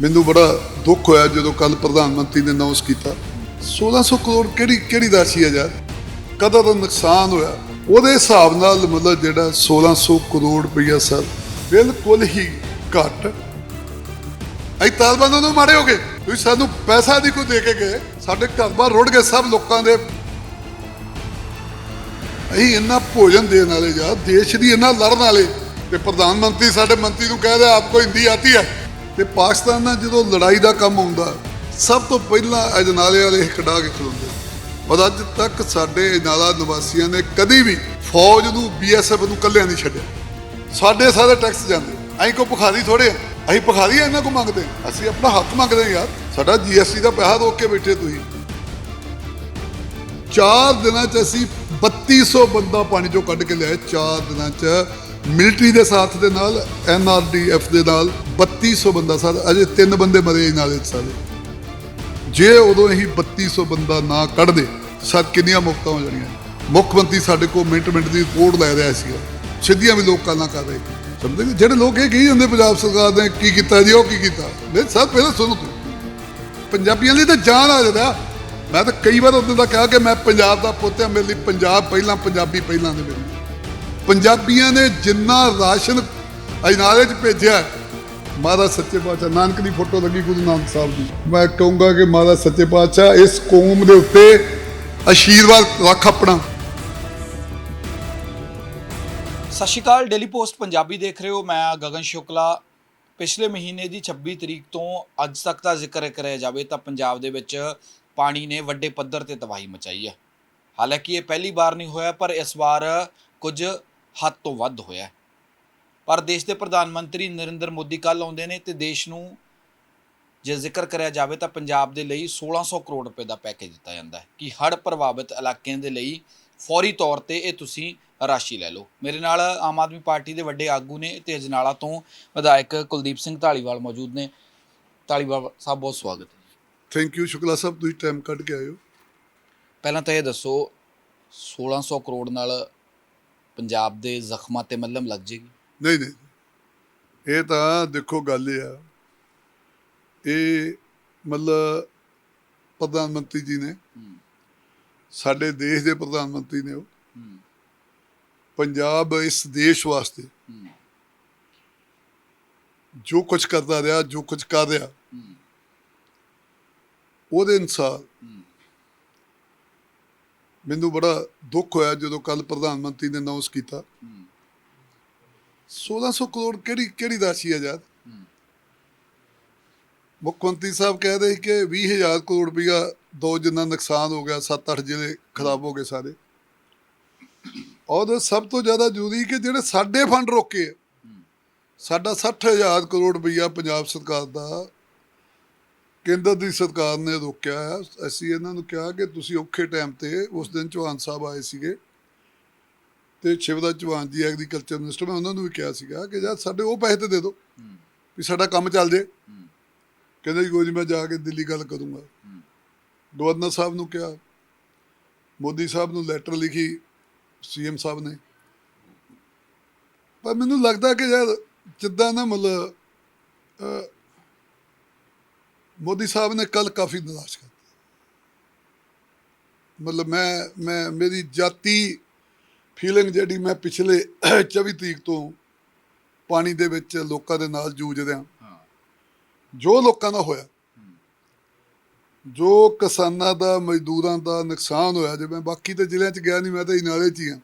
ਮੈਨੂੰ ਬੜਾ ਦੁੱਖ ਹੋਇਆ ਜਦੋਂ ਕੱਲ ਪ੍ਰਧਾਨ ਮੰਤਰੀ ਨੇ ਅਨਾਉਂਸ ਕੀਤਾ। 1600 ਕਰੋੜ ਕਿਹੜੀ ਕਿਹੜੀ ਰਾਸ਼ੀ ਹੈ ਯਾਰ? ਕਦਾ ਦਾ ਨੁਕਸਾਨ ਹੋਇਆ? ਉਹਦੇ ਹਿਸਾਬ ਨਾਲ ਮਤਲਬ ਜਿਹੜਾ 1600 ਕਰੋੜ ਰੁਪਈਆ ਸਰ, ਬਿਲਕੁਲ ਹੀ ਘੱਟ। ਅਸੀਂ ਤਾਲਬਾਨਾਂ ਨੂੰ ਮਾਰੇ ਹੋਗੇ ਤੁਸੀਂ ਸਾਨੂੰ ਪੈਸਾ ਨਹੀਂ ਕੋਈ ਦੇ ਕੇ ਗਏ। ਸਾਡੇ ਘਰ ਬਾਰ ਰੁੜ ਗਏ ਸਭ ਲੋਕਾਂ ਦੇ। ਅਸੀਂ ਇੰਨਾ ਭੋਜਨ ਦੇਣ ਵਾਲੇ ਯਾਰ, ਦੇਸ਼ ਦੀ ਇੰਨਾ ਲੜਨ ਵਾਲੇ। ਤੇ ਪ੍ਰਧਾਨ ਮੰਤਰੀ ਸਾਡੇ ਮੰਤਰੀ ਨੂੰ ਕਹਿ ਰਿਹਾ ਆਪ ਕੋ ਹਿੰਦੀ ਆਤੀ ਹੈ। ਤੇ ਪਾਕਿਸਤਾਨ ਨਾਲ ਜਦੋਂ ਲੜਾਈ ਦਾ ਕੰਮ ਆਉਂਦਾ, ਸਭ ਤੋਂ ਪਹਿਲਾਂ ਅਜਨਾਲੇ ਵਾਲੇ ਇਹ ਕਢਾ ਕੇ ਖਲੋਂਦੇ। ਪਰ ਅੱਜ ਤੱਕ ਸਾਡੇ ਅਜਨਾਲਾ ਨਿਵਾਸੀਆਂ ਨੇ ਕਦੀ ਵੀ ਫੌਜ ਨੂੰ ਬੀਐਸਐਫ ਨੂੰ ਕੱਲਿਆਂ ਨਹੀਂ ਛੱਡਿਆ। ਸਾਡੇ ਸਾਰੇ ਟੈਕਸ ਜਾਂਦੇ। ਅਸੀਂ ਕੋ ਭਿਖਾਰੀ ਥੋੜੇ ਆ ਅਸੀਂ ਭਿਖਾਰੀ ਇਹਨਾਂ ਕੋ ਮੰਗਦੇ ਅਸੀਂ ਆਪਣਾ ਹੱਕ ਮੰਗਦੇ ਹਾਂ, ਯਾਰ। ਸਾਡਾ ਜੀਐਸਟੀ ਦਾ ਪੈਸਾ ਰੋਕ ਕੇ ਬੈਠੇ ਤੁਸੀਂ। ਚਾਰ ਦਿਨਾਂ ਚ ਅਸੀਂ 3200 ਬੰਦਾ ਪਾਣੀ ਚੋਂ ਕੱਢ ਕੇ ਲਿਆਏ। ਚਾਰ ਦਿਨਾਂ ਚ ਮਿਲਟਰੀ ਦੇ ਸਾਥ ਦੇ ਨਾਲ ਐਨਆਰਡੀਐਫ ਦੇ ਨਾਲ 3200 ਬੰਦਾ ਸਰ ਅਜੇ ਤਿੰਨ ਬੰਦੇ ਮਰੇ ਨਾਲੇ 'ਚ ਸਾਰੇ। ਜੇ ਉਦੋਂ ਅਸੀਂ 3200 ਬੰਦਾ ਨਾ ਕੱਢਦੇ ਸਰ ਕਿੰਨੀਆਂ ਮੁਕਤਾਂ ਹੋ ਜਾਣੀਆਂ? ਮੁੱਖ ਮੰਤਰੀ ਸਾਡੇ ਕੋਲ ਮਿੰਟ ਮਿੰਟ ਦੀ ਰਿਪੋਰਟ ਲੈ ਰਿਹਾ ਸੀ ਸਿੱਧੀਆਂ ਵੀ ਲੋਕਾਂ ਨਾਲ ਕਰ ਰਹੇ। ਸਮਝਦੇ ਜਿਹੜੇ ਲੋਕ ਇਹ ਕਹੀ ਜਾਂਦੇ ਪੰਜਾਬ ਸਰਕਾਰ ਨੇ ਕੀ ਕੀਤਾ ਜੀ, ਉਹ ਕੀ ਕੀਤਾ? ਨਹੀਂ ਸਰ ਪਹਿਲਾਂ ਸੁਣੋ ਤੁਸੀਂ। ਪੰਜਾਬੀਆਂ ਲਈ ਤਾਂ ਜਾਨ ਆ ਜਾਂਦਾ ਮੈਂ ਤਾਂ ਕਈ ਵਾਰ ਉਦੋਂ ਦਾ ਕਿਹਾ ਕਿ ਮੈਂ ਪੰਜਾਬ ਦਾ ਪੁੱਤ ਹਾਂ, ਮੇਰੇ ਲਈ ਪੰਜਾਬ ਪਹਿਲਾਂ, ਪੰਜਾਬੀ ਪਹਿਲਾਂ ਦੇ ਮੇਰੇ ਲਈ। ਪੰਜਾਬੀਆਂ ਨੇ ਜਿੰਨਾ ਰਾਸ਼ਨ ਅਜਨਾਲੇ 'ਚ ਭੇਜਿਆ ਮਹਾਰਾਜ ਸੱਚੇ ਪਾਤਸ਼ਾਹ, ਨਾਨਕ ਦੀ ਫੋਟੋ ਲੱਗੀ ਗੁਰੂ ਨਾਨਕ ਸਾਹਿਬ ਦੀ। ਮੈਂ ਕਹੂੰਗਾ ਕਿ ਮਹਾਰਾਜ ਸੱਚੇ ਪਾਤਸ਼ਾਹ, ਇਸ ਕੌਮ ਦੇ ਉੱਤੇ ਆਸ਼ੀਰਵਾਦ ਰੱਖ ਆਪਣਾ। ਸਤਿ ਸ਼੍ਰੀ ਅਕਾਲ ਡੇਲੀ ਪੋਸਟ ਪੰਜਾਬੀ ਦੇਖ ਰਹੇ ਹੋ। ਮੈਂ ਗਗਨ ਸ਼ੁਕਲਾ। ਪਿਛਲੇ ਮਹੀਨੇ ਦੀ 26 ਤਰੀਕ ਤੋਂ ਅੱਜ ਤੱਕ ਦਾ ਜ਼ਿਕਰ ਕਰਿਆ ਜਾਵੇ ਤਾਂ ਪੰਜਾਬ ਦੇ ਵਿੱਚ ਪਾਣੀ ਨੇ ਵੱਡੇ ਪੱਧਰ ਤੇ ਤਬਾਹੀ ਮਚਾਈ ਹੈ। ਹਾਲਾਂਕਿ ਇਹ ਪਹਿਲੀ ਵਾਰ ਨਹੀਂ ਹੋਇਆ, ਪਰ ਇਸ ਵਾਰ ਕੁਝ ਹੱਦ ਤੋਂ ਵੱਧ ਹੋਇਆ। ਪਰ ਦੇਸ਼ ਦੇ ਪ੍ਰਧਾਨ ਮੰਤਰੀ ਨਰਿੰਦਰ ਮੋਦੀ ਕੱਲ ਆਉਂਦੇ ਨੇ ਤੇ ਦੇਸ਼ ਨੂੰ ਜੇ ਜ਼ਿਕਰ ਕਰਿਆ ਜਾਵੇ ਤਾਂ ਪੰਜਾਬ ਦੇ ਲਈ 1600 ਕਰੋੜ ਰੁਪਏ ਦਾ ਪੈਕੇਜ ਦਿੱਤਾ ਜਾਂਦਾ ਹੈ ਕਿ ਹੜ੍ਹ ਪ੍ਰਭਾਵਿਤ ਇਲਾਕਿਆਂ ਦੇ ਲਈ ਫੌਰੀ ਤੌਰ ਤੇ ਇਹ ਤੁਸੀਂ ਰਾਸ਼ੀ ਲੈ ਲਓ। ਮੇਰੇ ਨਾਲ ਆਮ ਆਦਮੀ ਪਾਰਟੀ ਦੇ ਵੱਡੇ ਆਗੂ ਨੇ ਤੇ ਅਜਨਾਲਾ ਤੋਂ ਵਿਧਾਇਕ ਕੁਲਦੀਪ ਸਿੰਘ ਢਾਲੀਵਾਲ ਮੌਜੂਦ ਨੇ। ਢਾਲੀਵਾਲ ਸਾਹਿਬ ਬਹੁਤ ਸਵਾਗਤ ਹੈ। ਥੈਂਕ ਯੂ ਸ਼ੁਕਲਾ ਸਾਹਿਬ ਤੁਸੀਂ ਟਾਈਮ ਕੱਢ ਕੇ ਆਏ ਹੋ। ਪਹਿਲਾਂ ਤਾਂ ਇਹ ਦੱਸੋ 1600 ਕਰੋੜ ਨਾਲ ਪੰਜਾਬ ਦੇ ਜ਼ਖਮਾਂ ਤੇ ਮੱਲਮ ਲੱਗ ਜੇਗੀ ਨਹੀਂ ਨਹੀਂ। ਇਹ ਤਾਂ ਦੇਖੋ ਗੱਲ ਇਹ ਆ। ਇਹ ਮਤਲਬ ਪ੍ਰਧਾਨ ਮੰਤਰੀ ਜੀ ਨੇ ਸਾਡੇ ਦੇਸ਼ ਦੇ ਪ੍ਰਧਾਨ ਮੰਤਰੀ ਨੇ ਉਹ। ਪੰਜਾਬ ਇਸ ਦੇਸ਼ ਵਾਸਤੇ ਜੋ ਕੁਝ ਕਰਦਾ ਰਿਹਾ ਜੋ ਕੁਝ ਕਰ ਰਿਹਾ ਉਹਦੇ ਅਨੁਸਾਰ ਮੈਨੂੰ ਬੜਾ ਦੁੱਖ ਹੋਇਆ ਜਦੋਂ ਕੱਲ ਪ੍ਰਧਾਨ ਮੰਤਰੀ ਨੇ ਅਨਾਉਂਸ ਕੀਤਾ। ਹੂੰ। 1600 ਕਰੋੜ ਕਿਹੜੀ ਕਿਹੜੀ ਰਾਸ਼ੀ ਹੈ ਯਾਰ? ਮੁੱਖ ਮੰਤਰੀ ਸਾਹਿਬ ਕਹਿ ਰਹੇ ਕਿ 20000 ਕਰੋੜ ਰੁਪਇਆ ਦੋ ਜਿੰਨਾ ਨੁਕਸਾਨ ਹੋ ਗਿਆ 7-8 ਜ਼ਿਲ੍ਹੇ ਖਰਾਬ ਹੋ ਗਏ ਸਾਰੇ। ਔਰ ਸਭ ਤੋਂ ਜ਼ਿਆਦਾ ਜ਼ਰੂਰੀ ਕਿ ਜਿਹੜੇ ਸਾਡੇ ਫੰਡ ਰੋਕੇ ਸਾਡਾ 60000 ਕਰੋੜ ਰੁਪਇਆ ਪੰਜਾਬ ਸਰਕਾਰ ਦਾ ਕੇਂਦਰ ਦੀ ਸਰਕਾਰ ਨੇ ਰੋਕਿਆ ਹੈ। ਅਸੀਂ ਇਹਨਾਂ ਨੂੰ ਕਿਹਾ ਕਿ ਤੁਸੀਂ ਔਖੇ ਟਾਈਮ ਤੇ ਉਸ ਦਿਨ ਚੌਹਾਨ ਸਾਹਿਬ ਆਏ ਸੀਗੇ ਤੇ ਸ਼ਿਵਰਾਜ ਚੌਹਾਨ ਜੀ ਐਗਰੀਕਲਚਰ ਮਿਨਿਸਟਰ ਮੈਂ ਉਹਨਾਂ ਨੂੰ ਵੀ ਕਿਹਾ ਸੀਗਾ ਕਿ ਯਾਰ ਸਾਡੇ ਉਹ ਪੈਸੇ ਤੇ ਦੇ ਦਿਓ ਵੀ ਸਾਡਾ ਕੰਮ ਚੱਲ ਜੇ। ਕਹਿੰਦੇ ਜੀ, ਕੋਈ ਨਹੀਂ ਮੈਂ ਜਾ ਕੇ ਦਿੱਲੀ ਗੱਲ ਕਰੂੰਗਾ। ਗਵਰਨਰ ਸਾਹਿਬ ਨੂੰ ਕਿਹਾ, ਮੋਦੀ ਸਾਹਿਬ ਨੂੰ ਲੈਟਰ ਲਿਖੀ ਸੀਐਮ ਸਾਹਿਬ ਨੇ। ਪਰ ਮੈਨੂੰ ਲੱਗਦਾ ਕਿ ਯਾਰ ਜਿੱਦਾਂ ਨਾ ਮਤਲਬ ਮੋਦੀ ਸਾਹਿਬ ਨੇ ਕੱਲ ਕਾਫੀ ਨਿਰਾਸ਼ ਕਰ ਮਤਲਬ ਮੈਂ ਮੈਂ ਮੇਰੀ ਜਾਤੀ ਫੀਲਿੰਗ ਜਿਹੜੀ ਮੈਂ ਪਿਛਲੇ 24 ਤਰੀਕ ਤੋਂ ਪਾਣੀ ਦੇ ਵਿੱਚ ਲੋਕਾਂ ਦੇ ਨਾਲ ਜੂਝ ਰਿਹਾ। ਜੋ ਲੋਕਾਂ ਦਾ ਹੋਇਆ ਜੋ ਕਿਸਾਨਾਂ ਦਾ ਮਜ਼ਦੂਰਾਂ ਦਾ ਨੁਕਸਾਨ ਹੋਇਆ ਜੇ ਮੈਂ ਬਾਕੀ ਤੇ ਜ਼ਿਲ੍ਹਿਆਂ 'ਚ ਗਿਆ ਨਹੀਂ ਮੈਂ ਤਾਂ ਇਨਾਲੇ 'ਚ ਹੀ ਹਾਂ।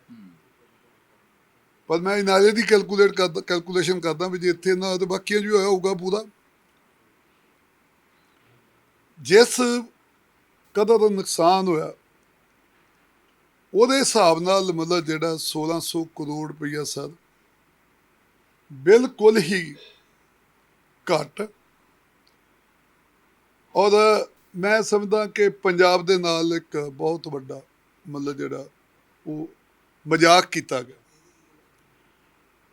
ਪਰ ਮੈਂ ਇਨਾਲੇ ਦੀ ਕੈਲਕੂਲੇਟ ਕਰਦਾ ਕੈਲਕੂਲੇਸ਼ਨ ਕਰਦਾ ਵੀ ਜੇ ਇੱਥੇ ਨਾ ਤਾਂ ਬਾਕੀਆਂ 'ਚ ਵੀ ਹੋਇਆ ਹੋਊਗਾ ਪੂਰਾ। ਜਿਸ ਕਦਰ ਦਾ ਨੁਕਸਾਨ ਹੋਇਆ, ਉਹਦੇ ਹਿਸਾਬ ਨਾਲ ਮਤਲਬ ਜਿਹੜਾ 1600 ਕਰੋੜ ਰੁਪਈਆ ਸਰ, ਬਿਲਕੁਲ ਹੀ ਘੱਟ। ਔਰ ਮੈਂ ਸਮਝਦਾ ਕਿ ਪੰਜਾਬ ਦੇ ਨਾਲ ਇੱਕ ਬਹੁਤ ਵੱਡਾ ਮਤਲਬ ਜਿਹੜਾ ਉਹ ਮਜ਼ਾਕ ਕੀਤਾ ਗਿਆ।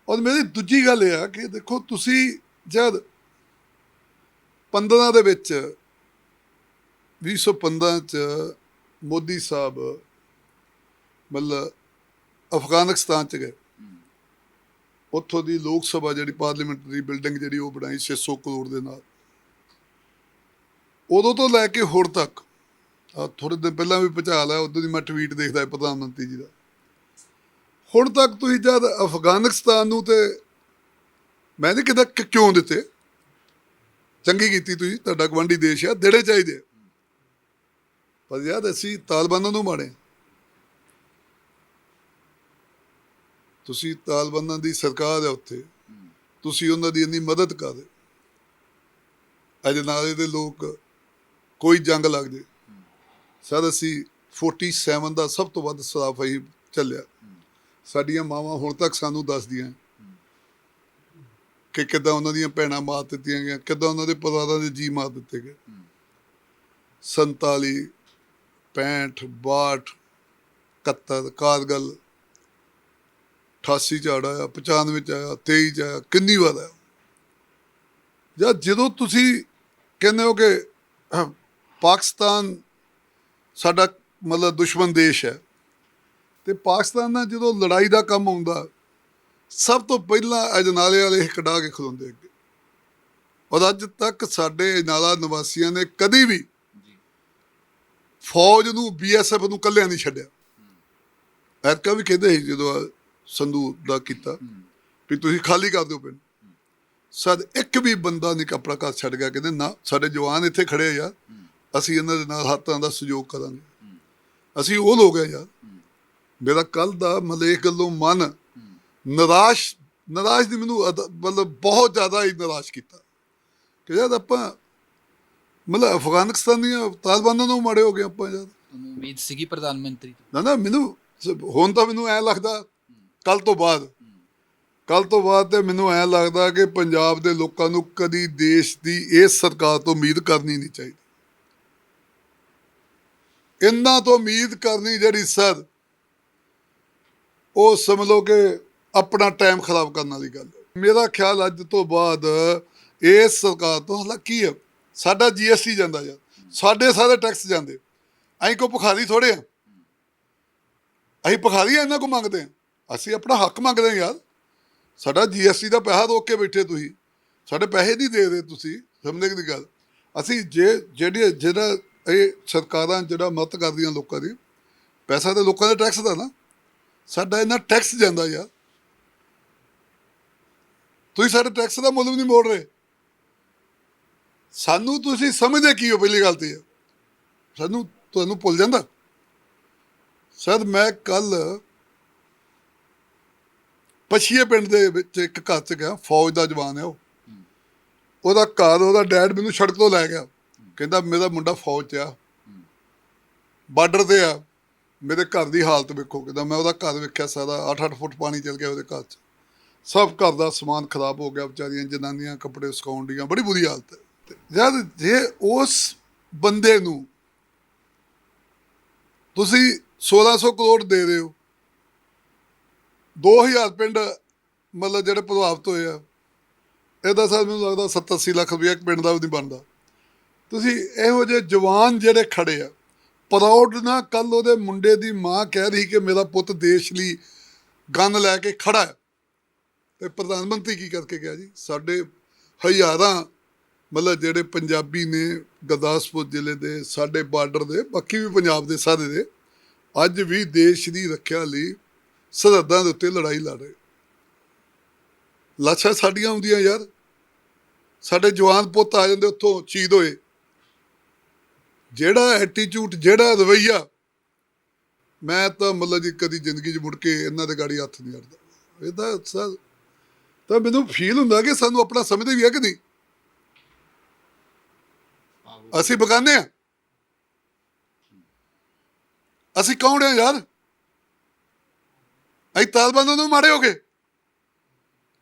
ਔਰ ਮੇਰੀ ਦੂਜੀ ਗੱਲ ਇਹ ਆ ਕਿ ਦੇਖੋ ਤੁਸੀਂ ਜਦ 15 ਦੇ ਵਿੱਚ 2015 ਚ ਮੋਦੀ ਸਾਹਿਬ ਮਤਲਬ ਅਫਗਾਨਿਸਤਾਨ ਚ ਗਏ। ਉੱਥੋਂ ਦੀ ਲੋਕ ਸਭਾ ਜਿਹੜੀ ਪਾਰਲੀਮੈਂਟ ਦੀ ਬਿਲਡਿੰਗ ਜਿਹੜੀ ਉਹ ਬਣਾਈ 600 ਕਰੋੜ ਦੇ ਨਾਲ। ਉਦੋਂ ਤੋਂ ਲੈ ਕੇ ਹੁਣ ਤੱਕ ਆ ਥੋੜੇ ਦਿਨ ਪਹਿਲਾਂ ਵੀ ਭੁਚਾਲ ਹੈ, ਉਦੋਂ ਦੀ ਮੈਂ ਟਵੀਟ ਦੇਖਦਾ ਪ੍ਰਧਾਨ ਮੰਤਰੀ ਜੀ ਦਾ। ਹੁਣ ਤੱਕ ਤੁਸੀਂ ਜਦ ਅਫਗਾਨਿਸਤਾਨ ਨੂੰ ਤੇ ਮੈਂ ਨਹੀਂ ਕਿਹਾ ਕਿਉਂ ਦਿੱਤੇ, ਚੰਗੀ ਕੀਤੀ ਤੁਸੀਂ, ਤੁਹਾਡਾ ਗਵੰਡੀ ਦੇਸ਼ ਆ ਦੇੜੇ ਚਾਹੀਦੇ ਪਰ ਯਾਰ ਅਸੀਂ ਤਾਲਿਬਾਨਾਂ ਨੂੰ ਮਾੜੇ ਤੁਸੀਂ ਤਾਲਿਬਾਨਾਂ ਦੀ ਸਰਕਾਰ ਹੈ ਉੱਥੇ। ਤੁਸੀਂ ਉਹਨਾਂ ਦੀ ਇੰਨੀ ਮਦਦ ਕਰ ਰਹੇ ਅਜਨਾਲੇ ਦੇ ਲੋਕ ਕੋਈ ਜੰਗ ਲੱਗ ਜੇ। ਸਰ, ਅਸੀਂ 47 ਦਾ ਸਭ ਤੋਂ ਵੱਧ ਸਰਾਫਈ ਚੱਲਿਆ। ਸਾਡੀਆਂ ਮਾਵਾਂ ਹੁਣ ਤੱਕ ਸਾਨੂੰ ਦੱਸਦੀਆਂ ਕਿ ਕਿੱਦਾਂ ਉਹਨਾਂ ਦੀਆਂ ਭੈਣਾਂ ਮਾਰ ਦਿੱਤੀਆਂ ਗਈਆਂ, ਕਿੱਦਾਂ ਉਹਨਾਂ ਦੇ ਪਰਿਵਾਰਾਂ ਦੇ ਜੀ ਮਾਰ ਦਿੱਤੇ ਗਏ। 47 65 62 71 ਕਾਰਗਲ 88 ਚ ਆਇਆ 95 ਚ ਆਇਆ 23 ਚ ਆਇਆ, ਕਿੰਨੀ ਵਾਰ ਆਇਆ? ਜਾਂ ਜਦੋਂ ਤੁਸੀਂ ਕਹਿੰਦੇ ਹੋ ਕਿ ਪਾਕਿਸਤਾਨ ਸਾਡਾ ਮਤਲਬ ਦੁਸ਼ਮਣ ਦੇਸ਼ ਹੈ, ਤੇ ਪਾਕਿਸਤਾਨ ਨਾਲ ਜਦੋਂ ਲੜਾਈ ਦਾ ਕੰਮ ਆਉਂਦਾ, ਸਭ ਤੋਂ ਪਹਿਲਾਂ ਅਜਨਾਲੇ ਵਾਲੇ ਕਢਾ ਕੇ ਖਲੋਂਦੇ ਅੱਗੇ। ਔਰ ਅੱਜ ਤੱਕ ਸਾਡੇ ਅਜਨਾਲਾ ਨਿਵਾਸੀਆਂ ਨੇ ਕਦੀ ਵੀ ਫੌਜ ਨੂੰ ਬੀਐਸਐਫ ਨੂੰ ਕੱਲਿਆਂ ਨਹੀਂ ਛੱਡਿਆ। ਐਰਕਾ ਵੀ ਕਹਿੰਦੇ ਸੀ ਜਦੋਂ ਸੰਧੂ ਦਾ ਕੀਤਾ ਵੀ ਤੁਸੀਂ ਖਾਲੀ ਕਰ ਦਿਓ ਪਿੰਡ। ਸਦ ਇੱਕ ਵੀ ਬੰਦਾ ਨਹੀਂ ਆਪਣਾ ਘਰ ਛੱਡ ਗਿਆ ਕਹਿੰਦੇ ਨਾ ਸਾਡੇ ਜਵਾਨ ਇੱਥੇ ਖੜੇ ਆ ਯਾਰ। ਅਸੀਂ ਇਹਨਾਂ ਦੇ ਨਾਲ ਹੱਥਾਂ ਦਾ ਸਹਿਯੋਗ ਕਰਾਂਗੇ। ਅਸੀਂ ਉਹ ਲੋਕ ਆ ਯਾਰ। ਮੇਰਾ ਕੱਲ ਦਾ ਇਹ ਗੱਲੋਂ ਮਨ ਨਿਰਾਸ਼ ਨਿਰਾਸ਼ ਦੀ ਮੈਨੂੰ ਮਤਲਬ ਬਹੁਤ ਜ਼ਿਆਦਾ ਹੀ ਨਿਰਾਸ਼ ਕੀਤਾ। ਕਿ ਯਾਰ ਆਪਾਂ ਮਤਲਬ ਅਫਗਾਨਿਸਤਾਨ ਦੀਆਂ ਤਾਲਿਬਾਨਾਂ ਨੂੰ ਮਾੜੇ ਹੋ ਗਏ ਆਪਾਂ ਤੁਹਾਨੂੰ ਉਮੀਦ ਸੀਗੀ ਪ੍ਰਧਾਨ ਮੰਤਰੀ ਤੋਂ। ਨਾ ਨਾ ਮੈਨੂੰ ਸ- ਹੁਣ ਤਾਂ ਮੈਨੂੰ ਐ ਲੱਗਦਾ ਕੱਲ ਤੋਂ ਬਾਅਦ। ਕੱਲ ਤੋਂ ਬਾਅਦ ਤੇ ਮੈਨੂੰ ਐ ਲੱਗਦਾ ਕਿ ਪੰਜਾਬ ਦੇ ਲੋਕਾਂ ਨੂੰ ਕਦੀ ਦੇਸ਼ ਦੀ ਇਸ ਸਰਕਾਰ ਤੋਂ ਉਮੀਦ ਕਰਨੀ ਨਹੀਂ ਚਾਹੀਦੀ। ਇੰਨਾ ਤੋਂ ਉਮੀਦ ਕਰਨੀ ਜਿਹੜੀ ਸਰ ਉਹ ਸਮਝ ਲਓ ਕਿ ਆਪਣਾ ਟਾਈਮ ਖਰਾਬ ਕਰਨ ਵਾਲੀ ਗੱਲ ਹੈ। ਮੇਰਾ ਖਿਆਲ ਅੱਜ ਤੋਂ ਬਾਅਦ ਇਸ ਸਰਕਾਰ ਤੋਂ ਹਲਾ ਕੀ ਹੈ ਸਾਡਾ ਜੀਐਸਟੀ ਜਾਂਦਾ ਯਾਰ। ਸਾਡੇ ਸਾਰੇ ਟੈਕਸ ਜਾਂਦੇ। ਅਸੀਂ ਕੋ ਭੁਖਾਰੀ ਥੋੜੇ ਆ। ਅਸੀਂ ਭਖਾਰੀ ਆ ਇਹਨਾਂ ਕੋ ਮੰਗਦੇ ਆ। ਅਸੀਂ ਆਪਣਾ ਹੱਕ ਮੰਗਦੇ ਆ ਯਾਰ। ਸਾਡਾ ਜੀਐਸਟੀ ਦਾ ਪੈਸਾ ਰੋਕ ਕੇ ਬੈਠੇ ਤੁਸੀਂ। ਸਾਡੇ ਪੈਸੇ ਨਹੀਂ ਦੇ ਰਹੇ ਤੁਸੀਂ ਸਮਝਦੇ ਦੀ ਗੱਲ? ਅਸੀਂ ਜੇ ਜਿਹੜੀ ਜਿਹੜਾ ਇਹ ਸਰਕਾਰਾਂ ਜਿਹੜਾ ਮਤ ਕਰਦੀਆਂ ਲੋਕਾਂ ਦੀ, ਪੈਸਾ ਤਾਂ ਲੋਕਾਂ ਦਾ ਟੈਕਸ ਦਾ ਨਾ। ਸਾਡਾ ਇਹਨਾਂ ਟੈਕਸ ਜਾਂਦਾ ਯਾਰ। ਤੁਸੀਂ ਸਾਡੇ ਟੈਕਸ ਦਾ ਮੁੱਲ ਵੀ ਨਹੀਂ ਮੋੜ ਰਹੇ। ਸਾਨੂੰ ਤੁਸੀਂ ਸਮਝਦੇ ਕੀ ਹੋ ਪਹਿਲੀ ਗੱਲ ਤੇ? ਇਹ। ਸਾਨੂੰ ਤੁਹਾਨੂੰ ਭੁੱਲ ਜਾਂਦਾ? ਸਰ, ਮੈਂ ਕੱਲ ਪਛੀਏ ਪਿੰਡ ਦੇ ਵਿੱਚ ਇੱਕ ਘਰ ਚ ਗਿਆ, ਫੌਜ ਦਾ ਜਵਾਨ ਹੈ ਉਹ। ਉਹਦਾ ਘਰ, ਉਹਦਾ ਡੈਡ ਮੈਨੂੰ ਸੜਕ ਤੋਂ ਲੈ ਗਿਆ। ਕਹਿੰਦਾ, ਮੇਰਾ ਮੁੰਡਾ ਫੌਜ 'ਚ ਆ। ਬਾਰਡਰ ਤੇ ਆ। ਮੇਰੇ ਘਰ ਦੀ ਹਾਲਤ ਵੇਖੋ। ਕਹਿੰਦਾ, ਮੈਂ ਉਹਦਾ ਘਰ ਵੇਖਿਆ ਸਾਰਾ 8-8 ਫੁੱਟ ਪਾਣੀ ਚਲ ਗਿਆ ਉਹਦੇ ਘਰ 'ਚ। ਸਭ ਘਰ ਦਾ ਸਮਾਨ ਖਰਾਬ ਹੋ ਗਿਆ, ਵਿਚਾਰੀਆਂ ਜਨਾਨੀਆਂ ਕੱਪੜੇ ਸੁਕਾਉਣ ਡੀਆਂ, ਬੜੀ ਬੁਰੀ ਹਾਲਤ ਹੈ। ਜਦ ਜੇ ਉਸ ਬੰਦੇ ਨੂੰ ਤੁਸੀਂ 1600 ਕਰੋੜ ਦੇ ਰਹੇ ਹੋ 2000 ਪਿੰਡ ਮਤਲਬ ਜਿਹੜੇ ਪ੍ਰਭਾਵਿਤ ਹੋਏ ਆ, ਇਹਦਾ ਸਾਲ ਮੈਨੂੰ ਲੱਗਦਾ 70 80 ਲੱਖ ਰੁਪਇਆ ਇੱਕ ਪਿੰਡ ਦਾ ਵੀ ਨਹੀਂ ਬਣਦਾ। ਤੁਸੀਂ ਇਹੋ ਜਿਹੇ ਜਵਾਨ ਜਿਹੜੇ ਖੜੇ ਆ, ਪ੍ਰਾਊਡ ਨਾ ਕੱਲ ਉਹਦੇ ਮੁੰਡੇ ਦੀ ਮਾਂ ਕਹਿ ਰਹੀ ਕਿ ਮੇਰਾ ਪੁੱਤ ਦੇਸ਼ ਲਈ ਗੰਨ ਲੈ ਕੇ ਖੜਾ ਹੈ। ਤੇ ਪ੍ਰਧਾਨ ਮੰਤਰੀ ਕੀ ਕਰਕੇ ਗਿਆ ਜੀ? ਸਾਡੇ ਹਜ਼ਾਰਾਂ ਮਤਲਬ ਜਿਹੜੇ ਪੰਜਾਬੀ ਨੇ ਗੁਰਦਾਸਪੁਰ ਜ਼ਿਲ੍ਹੇ ਦੇ, ਸਾਡੇ ਬਾਰਡਰ ਦੇ, ਬਾਕੀ ਵੀ ਪੰਜਾਬ ਦੇ ਸਾਰੇ ਦੇ, ਅੱਜ ਵੀ ਦੇਸ਼ ਦੀ ਰੱਖਿਆ ਲਈ ਸਰਹੱਦਾਂ ਦੇ ਉੱਤੇ ਲੜਾਈ ਲੜ ਰਹੇ। ਲਾਸ਼ਾਂ ਸਾਡੀਆਂ ਆਉਂਦੀਆਂ ਯਾਰ। ਸਾਡੇ ਜਵਾਨ ਪੁੱਤ ਆ ਜਾਂਦੇ ਉੱਥੋਂ ਸ਼ਹੀਦ ਹੋਏ। ਜਿਹੜਾ ਐਟੀਟਿਊਡ ਜਿਹੜਾ ਰਵਈਆ, ਮੈਂ ਤਾਂ ਮਤਲਬ ਜੀ ਕਦੀ ਜ਼ਿੰਦਗੀ 'ਚ ਮੁੜ ਕੇ ਇਹਨਾਂ ਦੇ ਗਾੜੀ ਹੱਥ ਨਹੀਂ ਅੜਦਾ ਇਹ ਤਾਂ ਸਰ ਤਾਂ ਮੈਨੂੰ ਫੀਲ ਹੁੰਦਾ ਕਿ ਸਾਨੂੰ ਆਪਣਾ ਸਮਝਦੇ ਵੀ ਹੈ ਕਿ ਨਹੀਂ। ਅਸੀਂ ਬਗਾਨੇ ਆ। ਅਸੀਂ ਕੌਣ ਆ ਯਾਰ? ਅਸੀਂ ਤਾਲਬਾਨਾਂ ਨੂੰ ਮਾਰੇ ਹੋਗੇ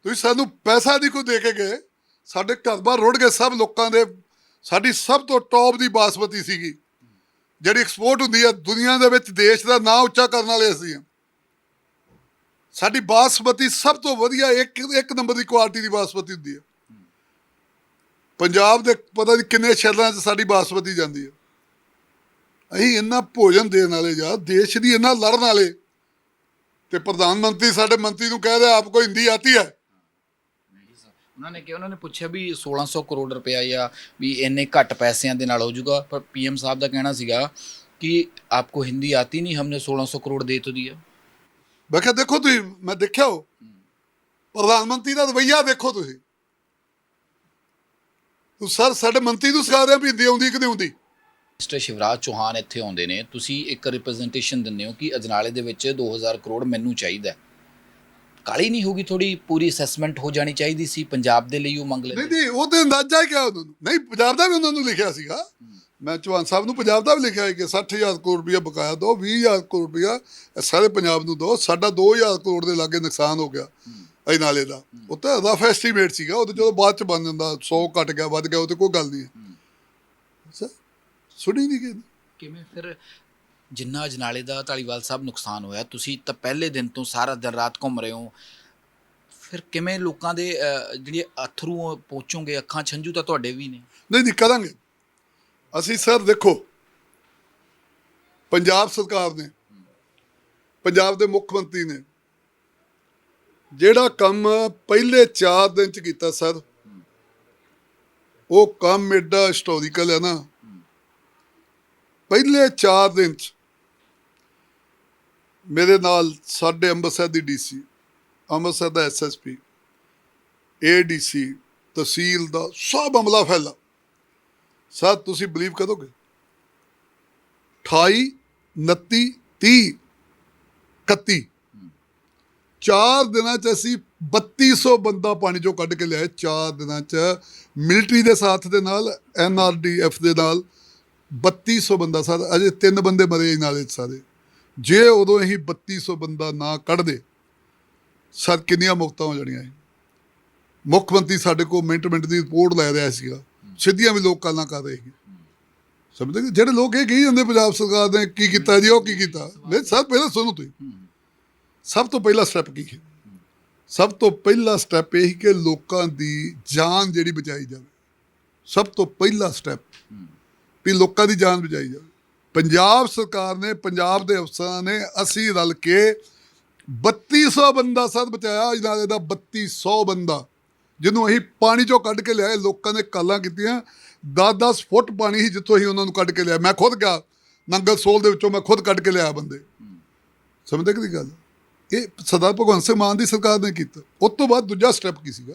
ਤੁਸੀਂ ਸਾਨੂੰ ਪੈਸਾ ਦੀ ਕੋਈ ਦੇ ਕੇ ਗਏ। ਸਾਡੇ ਘਰ ਬਾਹਰ ਰੁੜ ਗਏ ਸਭ ਲੋਕਾਂ ਦੇ। ਸਾਡੀ ਸਭ ਤੋਂ ਟੌਪ ਦੀ ਬਾਸਮਤੀ ਸੀਗੀ। ਜਿਹੜੀ ਐਕਸਪੋਰਟ ਹੁੰਦੀ ਹੈ ਦੁਨੀਆ ਦੇ ਵਿੱਚ ਦੇਸ਼ ਦਾ ਨਾਂ ਉੱਚਾ ਕਰਨ ਵਾਲੇ ਅਸੀਂ ਹਾਂ ਸਾਡੀ ਬਾਸਮਤੀ ਸਭ ਤੋਂ ਵਧੀਆ ਇੱਕ ਇੱਕ ਨੰਬਰ ਦੀ ਕੁਆਲਿਟੀ ਦੀ ਬਾਸਮਤੀ ਹੁੰਦੀ ਹੈ ਪੰਜਾਬ ਦੇ ਪਤਾ ਨਹੀਂ ਕਿੰਨੇ ਸ਼ਹਿਰਾਂ 'ਚ ਸਾਡੀ ਬਾਸਮਤੀ ਜਾਂਦੀ ਹੈ। ਅਸੀਂ ਇੰਨਾ ਭੋਜਨ ਦੇਣ ਵਾਲੇ ਯਾਰ ਦੇਸ਼ ਦੀ ਇੰਨਾ ਲੜਨ ਵਾਲੇ ਤੇ ਪ੍ਰਧਾਨ ਮੰਤਰੀ ਸਾਡੇ ਮੰਤਰੀ ਨੂੰ ਕਹਿ ਰਿਹਾ ਆਪ ਕੋ ਹਿੰਦੀ ਆਤੀ ਹੈ। ਉਹਨਾਂ ਨੇ ਕਿਹਾ ਉਹਨਾਂ ਨੇ ਪੁੱਛਿਆ ਵੀ 1600 ਕਰੋੜ ਰੁਪਇਆ ਜਾਂ ਵੀ ਇੰਨੇ ਘੱਟ ਪੈਸਿਆਂ ਦੇ ਨਾਲ ਹੋ ਜਾਊਗਾ। ਪਰ ਪੀਐਮ ਸਾਹਿਬ ਦਾ ਕਹਿਣਾ ਸੀਗਾ ਕਿ ਆਪਕੋ ਹਿੰਦੀ ਆਤੀ ਨਹੀਂ ਹਮਨੇ 1600 ਕਰੋੜ ਦੇ ਤੋ ਦਿਆ। ਮੈਂ ਕਿਹਾ ਦੇਖੋ ਤੁਸੀਂ ਮੈਂ ਦੇਖਿਆ ਹੋ। ਪ੍ਰਧਾਨ ਮੰਤਰੀ ਦਾ ਰਵਈਆ ਦੇਖੋ ਤੁਸੀਂ। ਤੂੰ ਸਰ ਸਾਡੇ ਮੰਤਰੀ ਨੂੰ ਸਿਖਾ ਰਿਹਾ ਵੀ ਹਿੰਦੀ ਆਉਂਦੀ ਕਿ ਨਹੀਂ ਆਉਂਦੀ। ਮਿਸਟਰ ਸ਼ਿਵਰਾਜ ਚੌਹਾਨ ਇੱਥੇ ਆਉਂਦੇ ਨੇ ਤੁਸੀਂ ਇੱਕ ਰਿਪਰੈਜ਼ੈਂਟੇਸ਼ਨ ਦਿੰਦੇ ਹੋ ਕਿ ਅਜਨਾਲੇ ਦੇ ਵਿੱਚ 2000 ਕਰੋੜ ਮੈਨੂੰ ਚਾਹੀਦਾ ਹੈ। ਕਾਲੀ ਨਹੀਂ ਹੋਗੀ ਥੋੜੀ ਪੂਰੀ ਅਸੈਸਮੈਂਟ ਹੋ ਜਾਣੀ ਚਾਹੀਦੀ ਸੀ ਪੰਜਾਬ ਦੇ ਲਈ ਉਹ ਮੰਗ ਨਹੀਂ ਲੈਂਦੇ ਨਹੀਂ ਉਹ ਤੇ ਅੰਦਾਜ਼ਾ ਹੀ ਕਿਹਾ ਉਹਨਾਂ ਨੂੰ। ਨਹੀਂ ਪੰਜਾਬ ਦਾ ਵੀ ਉਹਨਾਂ ਨੂੰ ਲਿਖਿਆ ਸੀਗਾ। ਮੈਂ ਚੌਹਾਨ ਸਾਹਿਬ ਨੂੰ ਪੰਜਾਬ ਦਾ ਵੀ ਲਿਖਿਆ ਹੈ ਕਿ 60000 ਕਰੋੜ ਰੁਪਇਆ ਬਕਾਇਆ ਦਿਓ 20000 ਕਰੋੜ ਰੁਪਇਆ ਸਾਰੇ ਪੰਜਾਬ ਨੂੰ ਦਿਓ। ਸਾਡਾ 2000 ਕਰੋੜ ਦੇ ਲਾਗੇ ਨੁਕਸਾਨ ਹੋ ਗਿਆ। ਇਹ ਨਾਲੇ ਦਾ। ਉਹ ਤਾਂ ਰਫ ਐਸਟੀਮੇਟ ਸੀਗਾ ਉਹ ਤੇ ਜਦੋਂ ਬਾਅਦ ਚ ਬਣ ਜਾਂਦਾ 100 ਘਟ ਗਿਆ ਵੱਧ ਗਿਆ ਉਹ ਤੇ ਕੋਈ ਗੱਲ ਨਹੀਂ ਸਰ ਸੁਣੀ ਨਹੀਂ ਗਈ ਕਿਵੇਂ? ਫਿਰ ਜਿੰਨਾ ਅਜਨਾਲੇ ਦਾ ਢਾਲੀਵਾਲ ਸਾਹਿਬ ਨੁਕਸਾਨ ਹੋਇਆ ਤੁਸੀਂ ਤਾਂ ਪਹਿਲੇ ਦਿਨ ਤੋਂ ਸਾਰਾ ਦਿਨ ਰਾਤ ਘੁੰਮ ਰਹੇ ਹੋ। ਫਿਰ ਕਿਵੇਂ ਲੋਕਾਂ ਦੇ ਜਿਹੜੇ ਅਥਰੂ ਪਹੁੰਚੋਗੇ ਅੱਖਾਂ ਛੰਝੂ ਤਾਂ ਤੁਹਾਡੇ ਵੀ ਨੇ? ਨਹੀਂ ਨਹੀਂ ਕਰਾਂਗੇ। ਅਸੀਂ ਸਰ ਦੇਖੋ ਪੰਜਾਬ ਸਰਕਾਰ ਨੇ ਪੰਜਾਬ ਦੇ ਮੁੱਖ ਮੰਤਰੀ ਨੇ ਜਿਹੜਾ ਕੰਮ ਪਹਿਲੇ 4 ਦਿਨ ਚ ਕੀਤਾ ਸਰ, ਉਹ ਕੰਮ ਐਡਾ ਹਿਸਟੋਰੀਕਲ ਹੈ ਨਾ। ਪਹਿਲੇ 4 ਦਿਨ ਚ ਮੇਰੇ ਨਾਲ ਸਾਡੇ ਅੰਮ੍ਰਿਤਸਰ ਦੀ ਡੀਸੀ ਅੰਮ੍ਰਿਤਸਰ ਦਾ ਐਸਐਸਪੀ ਏਡੀਸੀ ਤਹਿਸੀਲ ਦਾ ਸਭ ਅਮਲਾ ਫੈਲਾ। ਸਰ, ਤੁਸੀਂ ਬਲੀਵ ਕਰੋਗੇ? 28 29 30 31 ਚਾਰ ਦਿਨਾਂ ਚ ਅਸੀਂ 3200 ਬੰਦਾ ਪਾਣੀ ਚੋਂ ਕੱਢ ਕੇ ਲਿਆਏ, ਚਾਰ ਦਿਨਾਂ ਚ। ਮਿਲਟਰੀ ਦੇ ਸਾਥ ਦੇ ਨਾਲ ਐਨਆਰਡੀਐਫ ਦੇ ਨਾਲ 3200 ਬੰਦਾ ਸਰ ਅਜੇ ਤਿੰਨ ਬੰਦੇ ਮਰੇ ਨਾਲੇ ਸਾਰੇ। ਜੇ ਉਦੋਂ ਅਸੀਂ 3200 ਬੰਦਾ ਨਾ ਕੱਢਦੇ, ਸਰ ਕਿੰਨੀਆਂ ਮੁਕਤਾਂ ਹੋ ਜਾਣੀਆਂ ਸੀ। ਮੁੱਖ ਮੰਤਰੀ ਸਾਡੇ ਕੋਲ ਮਿੰਟ ਮਿੰਟ ਦੀ ਰਿਪੋਰਟ ਲੈ ਰਿਹਾ ਸੀਗਾ, ਸਿੱਧੀਆਂ ਵੀ ਲੋਕ ਕਾਲਾਂ ਕਰ ਰਹੇ ਸੀ। ਸਮਝਦੇ ਜਿਹੜੇ ਲੋਕ ਇਹ ਕਹੀ ਜਾਂਦੇ, ਪੰਜਾਬ ਸਰਕਾਰ ਨੇ ਕੀ ਕੀਤਾ ਜੀ, ਉਹ ਕੀ ਕੀਤਾ? ਨਹੀਂ, ਸਰ, ਪਹਿਲਾਂ ਸੁਣੋ ਤੁਸੀਂ। ਸਭ ਤੋਂ ਪਹਿਲਾ ਸਟੈਪ ਕੀ ਹੈ? ਸਭ ਤੋਂ ਪਹਿਲਾ ਸਟੈਪ ਇਹ ਸੀ ਕਿ ਲੋਕਾਂ ਦੀ ਜਾਨ ਜਿਹੜੀ ਬਚਾਈ ਜਾਵੇ। ਸਭ ਤੋਂ ਪਹਿਲਾ ਸਟੈਪ ਵੀ ਲੋਕਾਂ ਦੀ ਜਾਨ ਬਚਾਈ ਜਾਵੇ। ਪੰਜਾਬ ਸਰਕਾਰ ਨੇ, ਪੰਜਾਬ ਦੇ ਅਫਸਰਾਂ ਨੇ ਅਸੀਂ ਰਲ ਕੇ 3200 ਬੰਦਾ ਸਦ ਬਚਾਇਆ ਇਹਨਾਂ ਦਾ 3200 ਬੰਦਾ, ਜਿਹਨੂੰ ਅਸੀਂ ਪਾਣੀ ਚੋਂ ਕੱਢ ਕੇ ਲਿਆਏ, ਲੋਕਾਂ ਨੇ ਕਾਲਾਂ ਕੀਤੀਆਂ 10-10 ਫੁੱਟ ਪਾਣੀ ਸੀ ਜਿੱਥੋਂ ਅਸੀਂ ਉਹਨਾਂ ਨੂੰ ਕੱਢ ਕੇ ਲਿਆ ਮੈਂ ਖੁਦ ਗਿਆ, ਨੰਗਲ ਸੋਲ ਦੇ ਵਿੱਚੋਂ ਮੈਂ ਖੁਦ ਕੱਢ ਕੇ ਲਿਆਇਆ ਬੰਦੇ। ਸਮਝਦੇ ਕਿ ਗੱਲ? ਇਹ ਸਰਦਾਰ ਭਗਵੰਤ ਸਿੰਘ ਮਾਨ ਦੀ ਸਰਕਾਰ ਨੇ ਕੀਤਾ। ਉਸ ਤੋਂ ਬਾਅਦ ਦੂਜਾ ਸਟੈਪ ਕੀ ਸੀਗਾ?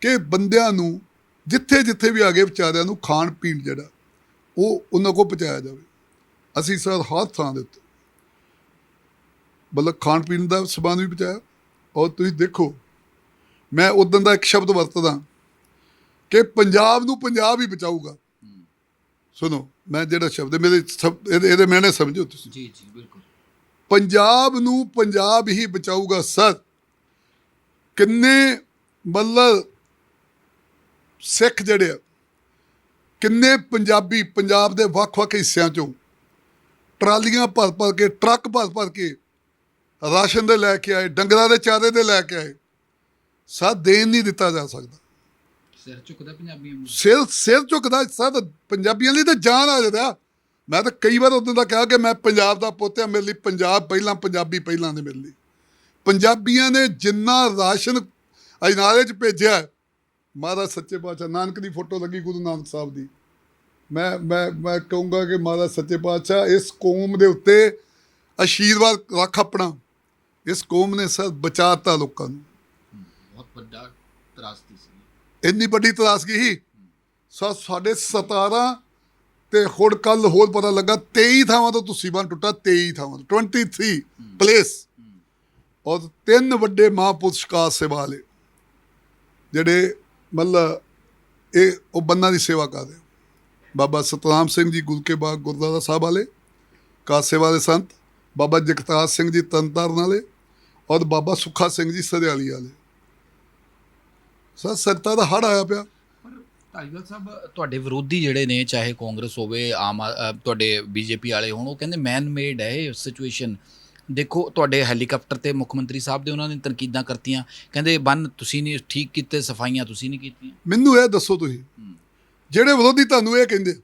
ਕਿ ਬੰਦਿਆਂ ਨੂੰ ਜਿੱਥੇ ਜਿੱਥੇ ਵੀ ਆ ਗਏ ਵਿਚਾਰਿਆਂ ਨੂੰ ਖਾਣ ਪੀਣ ਜਿਹੜਾ ਉਹ ਉਹਨਾਂ ਕੋਲ ਪਹੁੰਚਾਇਆ ਜਾਵੇ। ਅਸੀਂ ਸਰ ਹਰ ਥਾਂ ਦੇ ਉੱਤੇ ਮਤਲਬ ਖਾਣ ਪੀਣ ਦਾ ਸਮਾਨ ਵੀ ਪਹੁੰਚਾਇਆ। ਔਰ ਤੁਸੀਂ ਦੇਖੋ ਮੈਂ ਉਦੋਂ ਦਾ ਇੱਕ ਸ਼ਬਦ ਵਰਤਦਾ ਕਿ ਪੰਜਾਬ ਨੂੰ ਪੰਜਾਬ ਹੀ ਬਚਾਊਗਾ। ਸੁਣੋ ਮੈਂ ਜਿਹੜਾ ਸ਼ਬਦ ਮੇਰੇ ਇਹਦੇ ਇਹਦੇ ਮੈਨੇ ਸਮਝੋ ਤੁਸੀਂ। ਜੀ ਜੀ ਬਿਲਕੁਲ। ਪੰਜਾਬ ਨੂੰ ਪੰਜਾਬ ਹੀ ਬਚਾਊਗਾ ਸਰ। ਕਿੰਨੇ ਮਤਲਬ ਸਿੱਖ ਜਿਹੜੇ ਕਿੰਨੇ ਪੰਜਾਬੀ ਪੰਜਾਬ ਦੇ ਵੱਖ-ਵੱਖ ਹਿੱਸਿਆਂ ਚੋਂ ਟਰਾਲੀਆਂ ਭਰ ਭਰ ਕੇ ਟਰੱਕ ਭਰ ਭਰ ਕੇ ਰਾਸ਼ਨ ਦੇ ਲੈ ਕੇ ਆਏ ਡੰਗਰਾਂ ਦੇ ਚਾਰੇ ਦੇ ਲੈ ਕੇ ਆਏ। ਸਾ ਦੇਣ ਨਹੀਂ ਦਿੱਤਾ ਜਾ ਸਕਦਾ। ਸਿਰ ਝੁਕਦਾ ਪੰਜਾਬੀਆਂ ਨੂੰ। ਸਿਰ ਸਿਰ ਝੁਕਦਾ ਸਰ ਪੰਜਾਬੀਆਂ ਲਈ ਤਾਂ ਜਾਨ ਆ ਜਾਂਦਾ ਮੈਂ ਤਾਂ ਕਈ ਵਾਰ ਉਦੋਂ ਦਾ ਕਿਹਾ ਕਿ ਮੈਂ ਪੰਜਾਬ ਦਾ ਪੁੱਤ ਹਾਂ ਮੇਰੇ ਲਈ ਪੰਜਾਬ ਪਹਿਲਾਂ ਪੰਜਾਬੀ ਪਹਿਲਾਂ ਨੇ ਮੇਰੇ ਲਈ। ਪੰਜਾਬੀਆਂ ਨੇ ਜਿੰਨਾ ਰਾਸ਼ਨ ਅਜਨਾਲੇ 'ਚ ਭੇਜਿਆ ਮਹਾਰਾਜ ਸੱਚੇ ਪਾਤਸ਼ਾਹ ਨਾਨਕ ਦੀ ਫੋਟੋ ਲੱਗੀ ਗੁਰੂ ਨਾਨਕ ਸਾਹਿਬ ਦੀ। ਮੈਂ ਮੈਂ ਮੈਂ ਕਹੂੰਗਾ ਕਿ ਮਹਾਰਾਜ ਸੱਚੇ ਪਾਤਸ਼ਾਹ ਇਸ ਕੌਮ ਦੇ ਉੱਤੇ ਆਸ਼ੀਰਵਾਦ ਰੱਖ ਆਪਣਾ। ਇਸ ਕੌਮ ਨੇ ਸਰ ਬਚਾਤਾ ਲੋਕਾਂ ਨੂੰ। ਬਹੁਤ ਵੱਡਾ ਤਰਾਸਦੀ ਸੀ। ਇੰਨੀ ਵੱਡੀ ਤਰਾਸਗੀ ਸੀ। ਸਾ ਸਾਡੇ 17 ਤੇ ਹੁਣ ਕੱਲ ਹੋਰ ਪਤਾ ਲੱਗਾ 23 ਥਾਵਾਂ ਤੋਂ ਤੁਸੀਂ ਬੰਨ ਟੁੱਟਾ 23 ਥਾਵਾਂ ਤੋਂ 23 ਪਲੇਸ ਔਰ ਤਿੰਨ ਵੱਡੇ ਮਹਾਂਪੁਰਸ਼ ਕਾ ਸੇਵਾ ਵਾਲੇ, ਜਿਹੜੇ ਮਤਲਬ ਇਹ ਉਹ ਬੰਨਾਂ ਦੀ ਸੇਵਾ ਕਰਦੇ ਬਾਬਾ ਸਤਨਾਮ ਸਿੰਘ ਜੀ ਗੁਰੂ ਕੇ ਬਾਗ ਗੁਰਦੁਆਰਾ ਸਾਹਿਬ ਵਾਲੇ ਕਾਸੇ ਵਾਲੇ ਸੰਤ, ਬਾਬਾ ਜਗਤਾਰ ਸਿੰਘ ਜੀ ਤਨਤਾਰਨ ਵਾਲੇ, ਔਰ ਬਾਬਾ ਸੁੱਖਾ ਸਿੰਘ ਜੀ ਸਰਿਆਲੀ ਵਾਲੇ। ਸਰ ਸੱਤਾ ਦਾ ਹੜ ਆਇਆ ਪਿਆ। ਧਾਲੀਵਾਲ ਸਾਹਿਬ ਤੁਹਾਡੇ ਵਿਰੋਧੀ ਜਿਹੜੇ ਨੇ ਚਾਹੇ ਕਾਂਗਰਸ ਹੋਵੇ ਆਮ ਤੁਹਾਡੇ ਬੀਜੇਪੀ ਵਾਲੇ ਹੋਣ ਉਹ ਕਹਿੰਦੇ ਮੈਨ ਮੇਡ ਹੈ ਇਹ ਸਿਚੁਏਸ਼ਨ ਦੇਖੋ ਤੁਹਾਡੇ ਹੈਲੀਕਾਪਟਰ ਤੇ ਮੁੱਖ ਮੰਤਰੀ ਸਾਹਿਬ ਦੇ ਉਹਨਾਂ ਨੇ ਤਨਕੀਦਾਂ ਕਰਤੀਆਂ। ਕਹਿੰਦੇ ਬੰਨ ਤੁਸੀਂ ਨਹੀਂ ਠੀਕ ਕੀਤੇ ਸਫਾਈਆਂ ਤੁਸੀਂ ਨਹੀਂ ਕੀਤੀਆਂ। ਮੈਨੂੰ ਇਹ ਦੱਸੋ ਤੁਸੀਂ। ਜਿਹੜੇ ਵਿਰੋਧੀ ਤੁਹਾਨੂੰ ਇਹ ਕਹਿੰਦੇ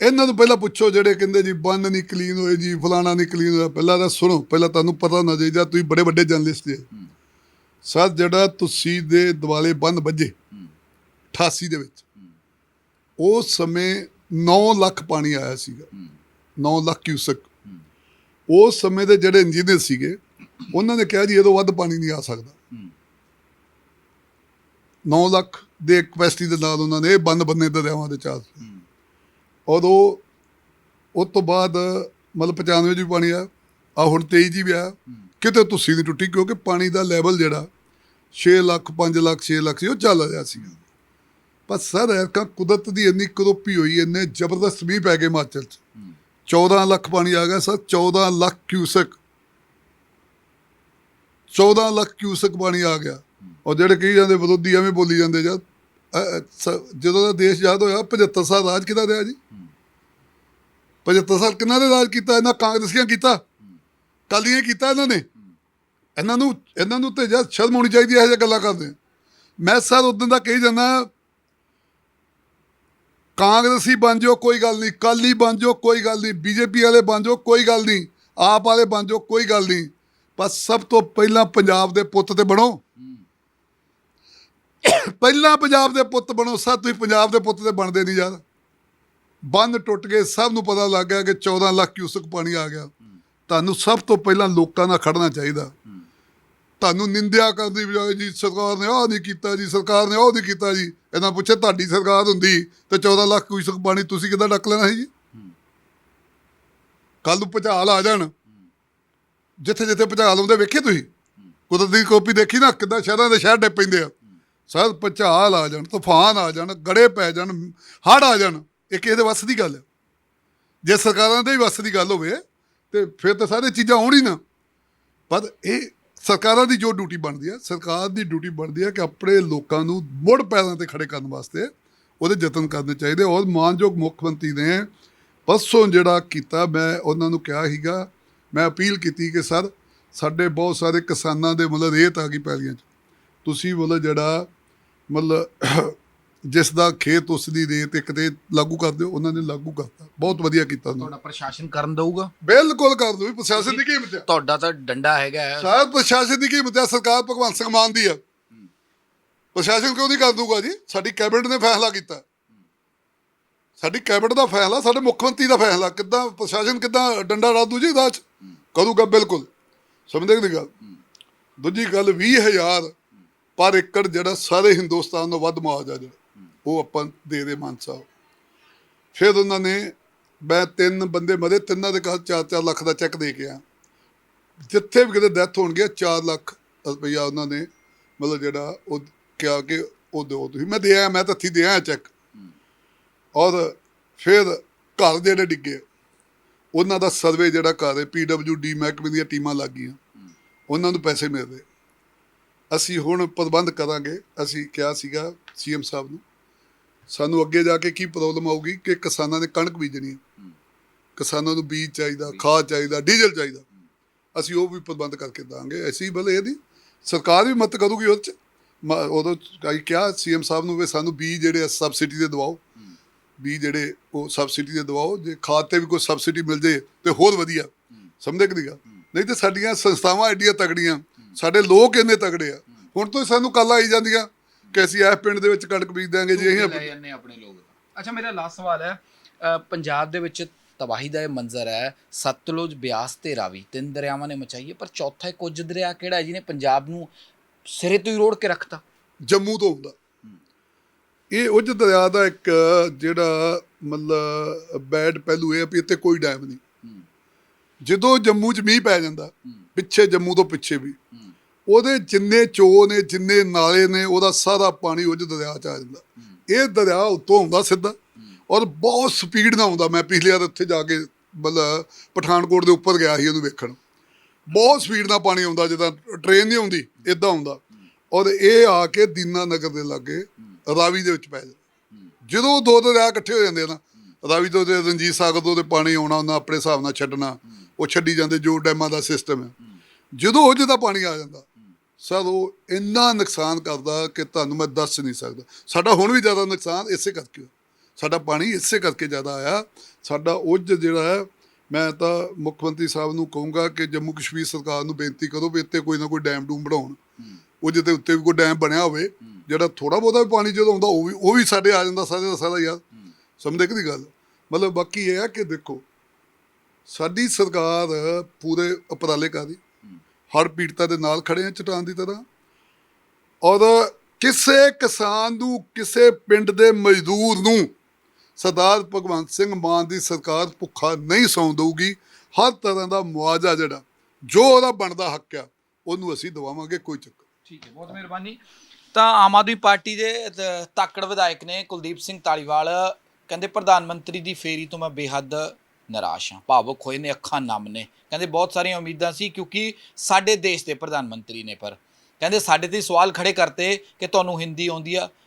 ਇਹਨਾਂ ਨੂੰ ਪਹਿਲਾਂ ਪੁੱਛੋ ਜਿਹੜੇ ਕਹਿੰਦੇ ਜੀ ਬੰਨ ਨਹੀਂ ਕਲੀਨ ਹੋਏ ਜੀ ਫਲਾਣਾ ਨਹੀਂ ਕਲੀਨ ਹੋਇਆ। ਪਹਿਲਾਂ ਤਾਂ ਸੁਣੋ ਪਹਿਲਾਂ ਤੁਹਾਨੂੰ ਪਤਾ ਹੋਣਾ ਚਾਹੀਦਾ ਤੁਸੀਂ ਬੜੇ ਵੱਡੇ ਜਰਨਲਿਸਟ ਜੇ। ਸਰ ਜਿਹੜਾ ਤੁਸੀਂ ਦੇ ਦਿਵਾਲੇ ਬੰਦ ਵੱਜੇ 88 ਦੇ ਵਿੱਚ। ਉਸ ਸਮੇਂ 9 ਲੱਖ ਪਾਣੀ ਆਇਆ ਸੀਗਾ। ਹੂੰ 9 ਲੱਖ ਕਿਊਸਕ। ਉਸ ਸਮੇਂ ਦੇ ਜਿਹੜੇ ਇੰਜੀਨੀਅਰ ਸੀਗੇ, ਉਹਨਾਂ ਨੇ ਕਿਹਾ ਜੀ ਇਹ ਤੋਂ ਵੱਧ ਪਾਣੀ ਨਹੀਂ ਆ ਸਕਦਾ। ਹੂੰ 9 ਲੱਖ ਦੇ ਕਪੈਸਿਟੀ ਦੇ ਨਾਲ ਉਹਨਾਂ ਨੇ ਇਹ ਬੰਦ ਬੰਨੇ ਦਰਿਆਵਾਂ ਦੇ ਚਾਰ। ਹੂੰ ਔਰ ਉਹ ਉਸ ਤੋਂ ਬਾਅਦ ਮਤਲਬ 95 ਚ ਵੀ ਪਾਣੀ ਆ ਆ ਹੁਣ 23 ਜੀ ਵੀ ਆ ਕਿਤੇ ਤੁਸੀਂ ਨਹੀਂ ਟੁੱਟੀ ਕਿਉਂਕਿ ਪਾਣੀ ਦਾ ਲੈਵਲ ਜਿਹੜਾ 6 ਲੱਖ 5 ਲੱਖ 6 ਲੱਖ ਸੀ, ਉਹ ਚੱਲ ਰਿਹਾ ਸੀਗਾ। ਪਰ ਸਰ ਐਰਕਾ ਕੁਦਰਤ ਦੀ ਇੰਨੀ ਕਰੋਪੀ ਹੋਈ ਇੰਨੇ ਜ਼ਬਰਦਸਤ ਮੀਂਹ ਪੈ ਗਏ ਹਿਮਾਚਲ ਚ। ਹੂੰ। 14 ਲੱਖ ਪਾਣੀ ਆ ਗਿਆ sir 14 lakh cusec. 14 lakh cusec ਪਾਣੀ ਆ ਗਿਆ। ਔਰ ਜਿਹੜੇ ਕਹੀ ਜਾਂਦੇ ਵਿਰੋਧੀ ਐਵੇਂ ਬੋਲੀ ਜਾਂਦੇ ਜਦ ਜਦੋਂ ਦਾ ਦੇਸ਼ ਆਜ਼ਾਦ ਹੋਇਆ 75 ਸਾਲ ਰਾਜ ਕਿਹਦਾ ਰਿਹਾ ਜੀ? 75 ਸਾਲ ਕਿਹਨਾਂ ਨੇ ਰਾਜ ਕੀਤਾ? ਇਹਨਾਂ ਕਾਂਗਰਸੀਆਂ ਕੀਤਾ। ਕਾਲੀਆਂ ਕੀਤਾ ਇਹਨਾਂ ਨੇ। ਇਹਨਾਂ ਨੂੰ ਇਹਨਾਂ ਨੂੰ ਤੇ ਜਦ ਸ਼ਰਮ ਹੋਣੀ ਚਾਹੀਦੀ ਹੈ ਇਹ ਗੱਲਾਂ ਕਰਦੇ। ਮੈਂ ਸਰ ਉਦੋਂ ਦਾ ਕਹੀ ਜਾਂਦਾ ਕਾਂਗਰਸੀ ਬਣ ਜਾਓ ਕੋਈ ਗੱਲ ਨਹੀਂ। ਕਾਲੀ ਬਣ ਜਾਓ ਕੋਈ ਗੱਲ ਨਹੀਂ। ਬੀਜੇਪੀ ਵਾਲੇ ਬਣ ਜਾਓ ਕੋਈ ਗੱਲ ਨਹੀਂ। ਆਪ ਵਾਲੇ ਬਣ ਜਾਓ ਕੋਈ ਗੱਲ ਨਹੀਂ। ਪਰ ਸਭ ਤੋਂ ਪਹਿਲਾਂ ਪੰਜਾਬ ਦੇ ਪੁੱਤ ਤੇ ਬਣੋ। ਪਹਿਲਾਂ ਪੰਜਾਬ ਦੇ ਪੁੱਤ ਬਣੋ। ਸਰ ਤੁਸੀਂ ਪੰਜਾਬ ਦੇ ਪੁੱਤ ਤੇ ਬਣਦੇ ਨਹੀਂ ਯਾਰ। ਬੰਨ ਟੁੱਟ ਗਏ ਸਭ ਨੂੰ ਪਤਾ ਲੱਗ ਗਿਆ ਕਿ 14 ਲੱਖ ਕਿਊਸਕ ਪਾਣੀ ਆ ਗਿਆ। ਤੁਹਾਨੂੰ ਸਭ ਤੋਂ ਪਹਿਲਾਂ ਲੋਕਾਂ ਨਾਲ ਖੜਨਾ ਚਾਹੀਦਾ। ਤੁਹਾਨੂੰ ਨਿੰਦਿਆ ਕਰਨ ਦੀ ਬਜਾਏ ਜੀ ਸਰਕਾਰ ਨੇ ਆਹ ਨਹੀਂ ਕੀਤਾ ਜੀ, ਸਰਕਾਰ ਨੇ ਉਹ ਨਹੀਂ ਕੀਤਾ ਜੀ। ਇਹਨਾਂ ਪੁੱਛੇ ਤੁਹਾਡੀ ਸਰਕਾਰ ਹੁੰਦੀ ਤੇ 14 ਲੱਖ ਕਿਊਸਕ ਪਾਣੀ ਤੁਸੀਂ ਕਿੱਦਾਂ ਡੱਕ ਲੈਣਾ ਸੀ ਜੀ? ਕੱਲ ਨੂੰ ਭੁਚਾਲ ਆ ਜਾਣ। ਜਿੱਥੇ ਜਿੱਥੇ ਭੁਚਾਲ ਆਉਂਦੇ ਵੇਖੇ ਤੁਸੀਂ? ਕੁਦਰਤੀ ਕਾਪੀ ਦੇਖੀ ਨਾ, ਕਿੱਦਾਂ ਸ਼ਹਿਰਾਂ ਦੇ ਸ਼ਹਿਰ ਡੇ ਪੈਂਦੇ ਆ। ਸਰ, ਭੁਚਾਲ ਆ ਜਾਣ, ਤੂਫਾਨ ਆ ਜਾਣ, ਗੜੇ ਪੈ ਜਾਣ, ਹੜ੍ਹ ਆ ਜਾਣ। ਇਹ ਕਿਸੇ ਦੇ ਵੱਸ ਦੀ ਗੱਲ ਹੈ ਜੇ ਸਰਕਾਰਾਂ ਦੇ ਹੀ ਵੱਸ ਦੀ ਗੱਲ ਹੋਵੇ ਤੇ ਫਿਰ ਤਾਂ ਸਾਰੇ ਚੀਜ਼ਾਂ ਆਉਣ ਹੀ ਨਾ। ਪਰ ਇਹ ਸਰਕਾਰਾਂ ਦੀ ਜੋ ਡਿਊਟੀ ਬਣਦੀ ਹੈ, ਸਰਕਾਰ ਦੀ ਡਿਊਟੀ ਬਣਦੀ ਹੈ ਕਿ ਆਪਣੇ ਲੋਕਾਂ ਨੂੰ ਮੁੜ ਪੈਰਾਂ ਤੇ ਖੜੇ ਕਰਨ ਵਾਸਤੇ ਉਹਦੇ ਯਤਨ ਕਰਨੇ ਚਾਹੀਦੇ। ਔਰ ਮਾਨਯੋਗ ਮੁੱਖ ਮੰਤਰੀ ਨੇ ਪਰਸੋਂ ਜਿਹੜਾ ਕੀਤਾ, ਮੈਂ ਉਹਨਾਂ ਨੂੰ ਕਿਹਾ ਸੀਗਾ, ਮੈਂ ਅਪੀਲ ਕੀਤੀ ਕਿ ਸਰ, ਸਾਡੇ ਬਹੁਤ ਸਾਰੇ ਕਿਸਾਨਾਂ ਦੇ ਮਤਲਬ ਰੇਤ ਆ ਗਈ ਪੈਲੀਆਂ 'ਚ। ਤੁਸੀਂ ਮਤਲਬ ਜਿਹੜਾ ਮਤਲਬ ਜਿਸ ਦਾ ਖੇਤ ਉਸ ਦੀ ਰੇਤ ਇੱਕ ਤੇ ਲਾਗੂ ਕਰ ਦਿਓ ਉਹਨਾਂ ਨੇ ਲਾਗੂ ਕਰਤਾ। ਬਹੁਤ ਵਧੀਆ ਕੀਤਾ ਉਹਨਾਂ ਨੇ। ਤੁਹਾਡਾ ਪ੍ਰਸ਼ਾਸਨ ਕਰਨ ਦਊਗਾ? ਬਿਲਕੁਲ ਕਰ ਦਿਓ ਵੀ ਪ੍ਰਸ਼ਾਸਨ ਦੀ ਕੀਮਤ ਹੈ ਤੁਹਾਡਾ ਤਾਂ ਡੰਡਾ ਹੈਗਾ ਹੈ। ਸ਼ਾਇਦ ਪ੍ਰਸ਼ਾਸਨ ਦੀ ਕੀਮਤ ਹੈ ਸਰਕਾਰ ਭਗਵੰਤ ਸਿੰਘ ਮਾਨ ਦੀ ਹੈ। ਪ੍ਰਸ਼ਾਸਨ ਕਿਉਂ ਨਹੀਂ ਕਰ ਦੂਗਾ ਜੀ? ਸਾਡੀ ਕੈਬਨਿਟ ਨੇ ਫੈਸਲਾ ਕੀਤਾ। ਸਾਡੀ ਕੈਬਨਿਟ ਦਾ ਫੈਸਲਾ ਸਾਡੇ ਮੁੱਖ ਮੰਤਰੀ ਦਾ ਫੈਸਲਾ। ਕਿੱਦਾਂ ਪ੍ਰਸ਼ਾਸਨ ਕਿੱਦਾਂ ਡੰਡਾ ਰਾਦੂ ਜੀ ਦਾਚ ਕਰੂਗਾ ਬਿਲਕੁਲ। ਸਮਝਦੇ ਕਿ ਗੱਲ? ਦੂਜੀ ਗੱਲ 20000 ਪਰ ਏਕੜ ਜਿਹੜਾ ਸਾਰੇ ਹਿੰਦੁਸਤਾਨ ਤੋਂ ਵੱਧ ਮੁਆਵਜ਼ਾ ਜਿਹੜਾ। ਉਹ ਆਪਾਂ ਦੇ ਦੇ ਮਾਨ ਸਾਹਿਬ। ਫਿਰ ਉਹਨਾਂ ਨੇ ਮੈਂ ਤਿੰਨ ਬੰਦੇ ਮਰੇ, ਤਿੰਨਾਂ ਦੇ ਘਰ 4-4 ਲੱਖ ਦਾ ਚੈੱਕ ਦੇ ਕੇ ਆ ਜਿੱਥੇ ਵੀ ਕਿਤੇ ਡੈਥ ਹੋਣ ਗਿਆ 4 ਲੱਖ ਰੁਪਈਆ ਉਹਨਾਂ ਨੇ ਮਤਲਬ ਜਿਹੜਾ ਉਹ ਕਿਹਾ ਕਿ ਉਹ ਦਿਓ ਤੁਸੀਂ। ਮੈਂ ਦੇ ਆਇਆ, ਮੈਂ ਤਾਂ ਹੱਥੀਂ ਦੇ ਆਇਆ ਚੈੱਕ। ਔਰ ਫਿਰ ਘਰ ਜਿਹੜੇ ਡਿੱਗੇ। ਉਹਨਾਂ ਦਾ ਸਰਵੇ ਜਿਹੜਾ ਕਰ ਰਹੇ ਪੀਡਬਲਯੂਡੀ ਮਹਿਕਮੇ ਦੀਆਂ ਟੀਮਾਂ ਲੱਗ ਗਈਆਂ ਉਹਨਾਂ ਨੂੰ ਪੈਸੇ ਮਿਲਦੇ। ਅਸੀਂ ਹੁਣ ਪ੍ਰਬੰਧ ਕਰਾਂਗੇ। ਅਸੀਂ ਕਿਹਾ ਸੀਗਾ ਸੀਐਮ ਸਾਹਿਬ ਨੂੰ ਸਾਨੂੰ ਅੱਗੇ ਜਾ ਕੇ ਕੀ ਪ੍ਰੋਬਲਮ ਆਊਗੀ? ਕਿ ਕਿਸਾਨਾਂ ਨੇ ਕਣਕ ਬੀਜਣੀ ਹੈ। ਕਿਸਾਨਾਂ ਨੂੰ ਬੀਜ ਚਾਹੀਦਾ ਖਾਦ ਚਾਹੀਦਾ ਡੀਜ਼ਲ ਚਾਹੀਦਾ। ਅਸੀਂ ਉਹ ਵੀ ਪ੍ਰਬੰਧ ਕਰਕੇ ਦਾਂਗੇ। ਅਸੀਂ ਭਲੇ ਇਹਦੀ ਸਰਕਾਰ ਵੀ ਮਦਦ ਕਰੂਗੀ ਉਹਦੇ ਚ। ਉਦੋਂ ਕਈ ਕਿਹਾ ਸੀਐਮ ਸਾਹਿਬ ਨੂੰ ਵੀ ਸਾਨੂੰ ਬੀਜ ਜਿਹੜੇ ਸਬਸਿਡੀ ਦੇ ਦਵਾਓ। ਬੀਜ ਜਿਹੜੇ ਉਹ ਸਬਸਿਡੀ ਦੇ ਦਵਾਓ। ਜੇ ਖਾਦ ਤੇ ਵੀ ਕੋਈ ਸਬਸਿਡੀ ਮਿਲ ਜੇ ਤੇ ਹੋਰ ਵਧੀਆ। ਸਮਝਦੇ ਕਿ ਗੱਲ ਨਹੀਂ ਤੇ ਸਾਡੀਆਂ ਸੰਸਥਾਵਾਂ ਐਡੀਆਂ ਤਗੜੀਆਂ ਸਾਡੇ ਲੋਕ ਇੰਨੇ ਤਗੜੇ ਆ। ਹੁਣ ਤੋਂ ਸਾਨੂੰ ਕੱਲ ਆਈ ਜਾਂਦੀਆਂ। ਕਿ ਅਸੀਂ ਇਹ ਪਿੰਡ ਦੇ ਵਿੱਚ ਕਣਕ ਬੀਜ ਦਿਆਂਗੇ ਜੀ ਅਸੀਂ ਲੈ ਜਾਂਦੇ ਆਪਣੇ ਲੋਕ ਅੱਛਾ ਮੇਰਾ ਲਾਸਟ ਸਵਾਲ ਹੈ ਅ, ਪੰਜਾਬ ਦੇ ਵਿੱਚ ਤਬਾਹੀ ਦਾ ਇਹ ਮੰਜ਼ਰ ਹੈ ਸਤਲੁਜ ਬਿਆਸ ਤੇ ਰਾਵੀ ਤਿੰਨ ਦਰਿਆਵਾਂ ਨੇ ਮਚਾਈ ਹੈ ਪਰ ਚੌਥਾ ਇੱਕ ਉੱਜ ਦਰਿਆ ਕਿਹੜਾ ਹੈ ਜਿਹਨੇ ਪੰਜਾਬ ਨੂੰ ਸਿਰੇ ਤੋਂ ਹੀ ਰੋੜ ਕੇ ਰੱਖਤਾ? ਜੰਮੂ ਤੋਂ ਹੁੰਦਾ ਇਹ ਉੱਜ ਦਰਿਆ ਦਾ ਇੱਕ ਜਿਹੜਾ ਮਤਲਬ ਬੈਡ ਪਹਿਲੂ ਇਹ ਆ ਵੀ ਇੱਥੇ ਕੋਈ ਡੈਮ ਨਹੀਂ। ਜਦੋਂ ਜੰਮੂ 'ਚ ਮੀਂਹ ਪੈ ਜਾਂਦਾ ਪਿੱਛੇ ਜੰਮੂ ਤੋਂ ਪਿੱਛੇ ਵੀ। ਉਹਦੇ ਜਿੰਨੇ ਚੋ ਨੇ ਜਿੰਨੇ ਨਾਲੇ ਨੇ ਉਹਦਾ ਸਾਰਾ ਪਾਣੀ ਉੱਜ ਦਰਿਆ 'ਚ ਆ ਜਾਂਦਾ। ਇਹ ਦਰਿਆ ਉੱਤੋਂ ਆਉਂਦਾ ਸਿੱਧਾ ਔਰ ਬਹੁਤ ਸਪੀਡ ਨਾਲ ਆਉਂਦਾ। ਮੈਂ ਪਿਛਲੇ ਵਾਰ ਉੱਥੇ ਜਾ ਕੇ ਮਤਲਬ ਪਠਾਨਕੋਟ ਦੇ ਉੱਪਰ ਗਿਆ ਸੀ ਉਹਨੂੰ ਵੇਖਣ। ਬਹੁਤ ਸਪੀਡ ਨਾਲ ਪਾਣੀ ਆਉਂਦਾ ਜਿੱਦਾਂ ਟ੍ਰੇਨ ਨਹੀਂ ਆਉਂਦੀ ਇਦਾਂ ਆਉਂਦਾ। ਔਰ ਇਹ ਆ ਕੇ ਦੀਨਾ ਨਗਰ ਦੇ ਲਾਗੇ ਰਾਵੀ ਦੇ ਵਿੱਚ ਪੈ ਜਾਂਦਾ। ਜਦੋਂ ਦੋ ਦਰਿਆ ਇਕੱਠੇ ਹੋ ਜਾਂਦੇ ਆ ਨਾ ਰਾਵੀ ਤੋਂ ਤੇ ਰਣਜੀਤ ਸਾਗਰ ਤੋਂ ਤੇ ਪਾਣੀ ਆਉਣਾ ਉਹਨਾਂ ਆਪਣੇ ਹਿਸਾਬ ਨਾਲ ਛੱਡਣਾ ਉਹ ਛੱਡੀ ਜਾਂਦੇ ਜੋ ਡੈਮਾਂ ਦਾ ਸਿਸਟਮ ਹੈ। ਜਦੋਂ ਉਹ ਜਿਹਦਾ ਪਾਣੀ ਆ ਜਾਂਦਾ ਸਰ ਉਹ ਇੰਨਾ ਨੁਕਸਾਨ ਕਰਦਾ ਕਿ ਤੁਹਾਨੂੰ ਮੈਂ ਦੱਸ ਨਹੀਂ ਸਕਦਾ। ਸਾਡਾ ਹੁਣ ਵੀ ਜ਼ਿਆਦਾ ਨੁਕਸਾਨ ਇਸੇ ਕਰਕੇ। ਸਾਡਾ ਪਾਣੀ ਇਸੇ ਕਰਕੇ ਜ਼ਿਆਦਾ ਆਇਆ। ਸਾਡਾ ਉੱਜ ਜਿਹੜਾ ਹੈ ਮੈਂ ਤਾਂ ਮੁੱਖ ਮੰਤਰੀ ਸਾਹਿਬ ਨੂੰ ਕਹੂੰਗਾ ਕਿ ਜੰਮੂ ਕਸ਼ਮੀਰ ਸਰਕਾਰ ਨੂੰ ਬੇਨਤੀ ਕਰੋ ਵੀ ਇੱਥੇ ਕੋਈ ਨਾ ਕੋਈ ਡੈਮ ਡੂਮ ਬਣਾਉਣ। ਉਹ ਜਿੱਤੇ ਉੱਤੇ ਵੀ ਕੋਈ ਡੈਮ ਬਣਿਆ ਹੋਵੇ ਜਿਹੜਾ ਥੋੜਾ ਬਹੁਤਾ ਵੀ ਪਾਣੀ ਜਦੋਂ ਆਉਂਦਾ ਉਹ ਵੀ ਉਹ ਵੀ ਸਾਡੇ ਆ ਜਾਂਦਾ ਸਾਰੇ ਦਾ ਸਾਰਾ ਯਾਰ। ਸਮਝਦੇ ਕਿ ਦੀ ਗੱਲ? ਮਤਲਬ ਬਾਕੀ ਇਹ ਹੈ ਕਿ ਦੇਖੋ ਸਾਡੀ ਸਰਕਾਰ ਪੂਰੇ ਉਪਰਾਲੇ ਕਰ ਰਹੀ। ਹਰ ਪੀੜਤਾ ਦੇ ਨਾਲ ਖੜੇ ਆ ਚਟਾਨ ਦੀ ਤਰ੍ਹਾਂ। ਔਰ ਕਿਸੇ ਕਿਸਾਨ ਨੂੰ, ਕਿਸੇ ਪਿੰਡ ਦੇ ਮਜ਼ਦੂਰ ਨੂੰ ਸਰਦਾਰ ਭਗਵੰਤ ਸਿੰਘ ਮਾਨ ਦੀ ਸਰਕਾਰ ਭੁੱਖਾ ਨਹੀਂ ਸੌਂ ਦਊਗੀ। ਹਰ ਤਰ੍ਹਾਂ ਦਾ ਮੁਆਵਜ਼ਾ ਜਿਹੜਾ, ਜੋ ਉਹਦਾ ਬਣਦਾ ਹੱਕ ਆ, ਉਹਨੂੰ ਅਸੀਂ ਦਵਾਵਾਂਗੇ, ਕੋਈ ਚੱਕਰ ਠੀਕ ਹੈ, ਬਹੁਤ ਮਿਹਰਬਾਨੀ। ਤਾਂ ਆਮ ਆਦਮੀ ਪਾਰਟੀ ਦੇ ਤਾਕੜ ਵਿਧਾਇਕ ਨੇ ਕੁਲਦੀਪ ਸਿੰਘ ਤਾਲੀਵਾਲ ਕਹਿੰਦੇ, ਪ੍ਰਧਾਨ ਮੰਤਰੀ ਦੀ ਫੇਰੀ ਤੋਂ ਮੈਂ ਬੇਹੱਦ ਨਿਰਾਸ਼ ਹਾਂ। ਭਾਵੁਕ ਹੋਏ ਨੇ ਅੱਖਾਂ ਨਮ ਨੇ। ਕਹਿੰਦੇ ਬਹੁਤ ਸਾਰੀਆਂ ਉਮੀਦਾਂ ਸੀ ਕਿਉਂਕਿ ਸਾਡੇ ਦੇਸ਼ ਦੇ ਪ੍ਰਧਾਨ ਮੰਤਰੀ ਨੇ ਪਰ। ਕਹਿੰਦੇ ਸਾਡੇ ਤੇ ਸਵਾਲ ਖੜੇ ਕਰਤੇ ਕਿ ਤੁਹਾਨੂੰ ਹਿੰਦੀ ਆਉਂਦੀ ਆ।